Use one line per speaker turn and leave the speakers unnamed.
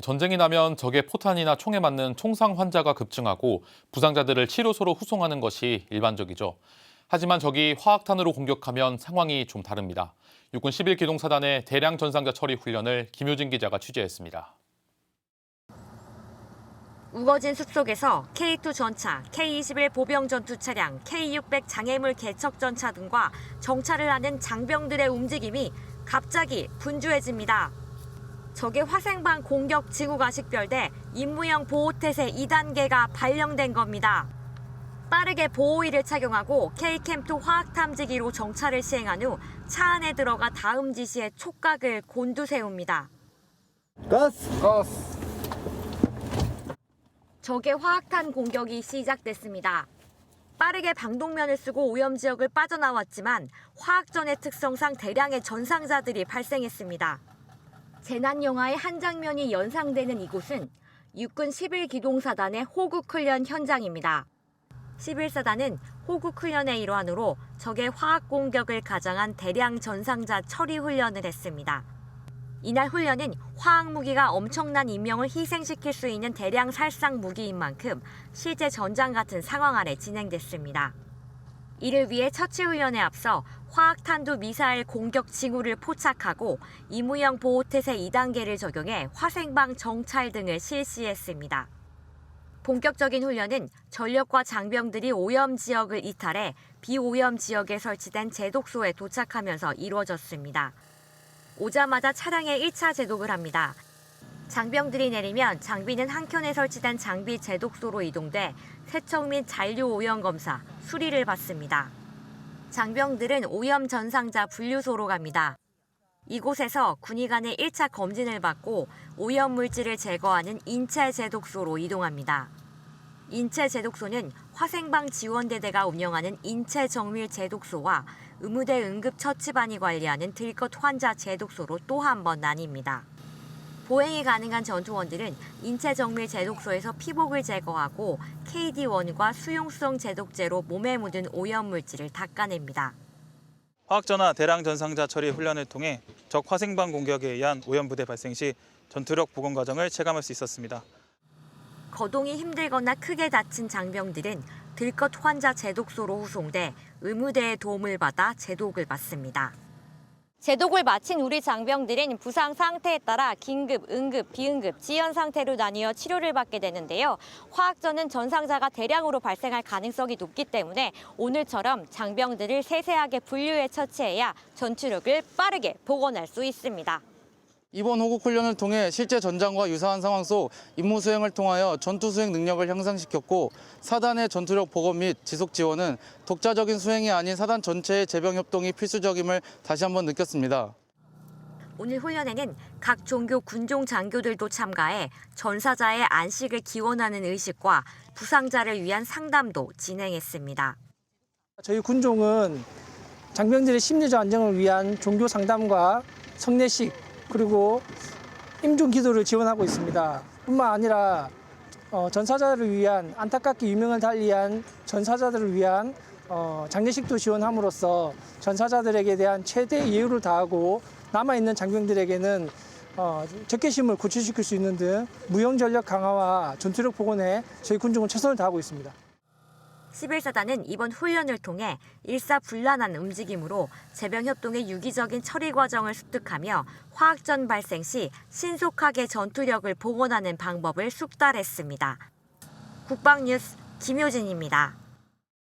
전쟁이 나면 적의 포탄이나 총에 맞는 총상 환자가 급증하고 부상자들을 치료소로 후송하는 것이 일반적이죠. 하지만 적이 화학탄으로 공격하면 상황이 좀 다릅니다. 육군 11기동사단의 대량 전상자 처리 훈련을 김효진 기자가 취재했습니다.
우거진 숲속에서 K2 전차, K21 보병 전투 차량, K600 장애물 개척 전차 등과 정찰을 하는 장병들의 움직임이 갑자기 분주해집니다. 적의 화생방 공격 징후가 식별돼 임무형 보호태세 2단계가 발령된 겁니다. 빠르게 보호의를 착용하고 K캠2 화학탐지기로 정찰을 시행한 후 차 안에 들어가 다음 지시에 촉각을 곤두세웁니다.
가스! 가스!
적의 화학탄 공격이 시작됐습니다. 빠르게 방독면을 쓰고 오염 지역을 빠져나왔지만 화학전의 특성상 대량의 전상자들이 발생했습니다. 재난 영화의 한 장면이 연상되는 이곳은 육군 11기동사단의 호국 훈련 현장입니다. 11사단은 호국 훈련의 일환으로 적의 화학 공격을 가장한 대량 전상자 처리 훈련을 했습니다. 이날 훈련은 화학 무기가 엄청난 인명을 희생시킬 수 있는 대량 살상 무기인 만큼 실제 전장 같은 상황 아래 진행됐습니다. 이를 위해 처치 훈련에 앞서 화학탄두 미사일 공격 징후를 포착하고 임무형 보호태세 2단계를 적용해 화생방 정찰 등을 실시했습니다. 본격적인 훈련은 전력과 장병들이 오염 지역을 이탈해 비오염 지역에 설치된 제독소에 도착하면서 이루어졌습니다. 오자마자 차량에 1차 제독을 합니다. 장병들이 내리면 장비는 한켠에 설치된 장비 제독소로 이동돼 세척 및 잔류 오염 검사, 수리를 받습니다. 장병들은 오염 전상자 분류소로 갑니다. 이곳에서 군의관의 1차 검진을 받고 오염 물질을 제거하는 인체 제독소로 이동합니다. 인체 제독소는 화생방 지원대대가 운영하는 인체 정밀 제독소와 의무대 응급처치반이 관리하는 들것 환자 제독소로 또 한 번 나뉩니다. 보행이 가능한 전투원들은 인체 정밀 제독소에서 피복을 제거하고 KD1과 수용성 제독제로 몸에 묻은 오염 물질을 닦아냅니다.
화학전화 대량 전상자 처리 훈련을 통해 적 화생방 공격에 의한 오염 부대 발생 시 전투력 복원 과정을 체감할 수 있었습니다.
거동이 힘들거나 크게 다친 장병들은 들것 환자 제독소로 후송돼 의무대의 도움을 받아 제독을 받습니다. 제독을 마친 우리 장병들은 부상 상태에 따라 긴급, 응급, 비응급, 지연 상태로 나뉘어 치료를 받게 되는데요. 화학전은 전상자가 대량으로 발생할 가능성이 높기 때문에 오늘처럼 장병들을 세세하게 분류해 처치해야 전투력을 빠르게 복원할 수 있습니다.
이번 호국 훈련을 통해 실제 전장과 유사한 상황 속 임무 수행을 통하여 전투 수행 능력을 향상시켰고 사단의 전투력 보건 및 지속 지원은 독자적인 수행이 아닌 사단 전체의 재병 협동이 필수적임을 다시 한번 느꼈습니다.
오늘 훈련에는 각 종교 군종 장교들도 참가해 전사자의 안식을 기원하는 의식과 부상자를 위한 상담도 진행했습니다.
저희 군종은 장병들의 심리적 안정을 위한 종교 상담과 성례식 그리고 임종 기도를 지원하고 있습니다. 뿐만 아니라 어, 전사자를 위한 안타깝게 유명을 달리한 전사자들을 위한 어, 장례식도 지원함으로써 전사자들에게 대한 최대 예우를 다하고 남아있는 장병들에게는 어, 적개심을 구출시킬 수 있는 등 무형 전력 강화와 전투력 복원에 저희 군종은 최선을 다하고 있습니다.
11사단은 이번 훈련을 통해 일사불란한 움직임으로 재병 협동의 유기적인 처리 과정을 습득하며 화학전 발생 시 신속하게 전투력을 복원하는 방법을 숙달했습니다. 국방뉴스 김효진입니다.